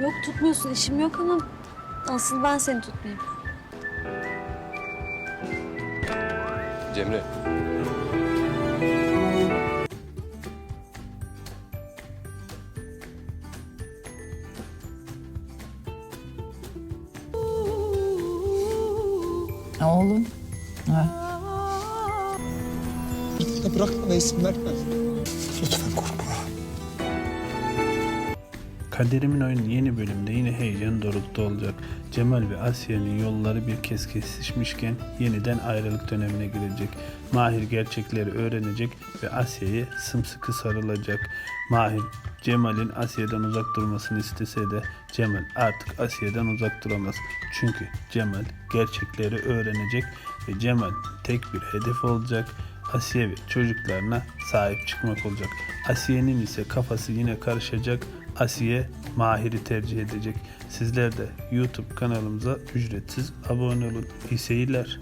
Yok tutmuyorsun işim yok ama asıl ben seni tutmayayım. Cemre. Oğlum. Ha. Bana bırak bana isim verme. Kaderimin Oyunu yeni bölümde yine heyecan dorukta olacak. Cemal ve Asiye'nin yolları bir kez kesişmişken yeniden ayrılık dönemine girecek. Mahir gerçekleri öğrenecek ve Asiye'ye sımsıkı sarılacak. Mahir, Cemal'in Asiye'den uzak durmasını istese de Cemal artık Asiye'den uzak duramaz. Çünkü Cemal gerçekleri öğrenecek ve Cemal tek bir hedef olacak. Asiye ve çocuklarına sahip çıkmak olacak. Asiye'nin ise kafası yine karışacak. Asiye Mahir'i tercih edecek. Sizler de YouTube kanalımıza ücretsiz abone olun. İyi seyirler.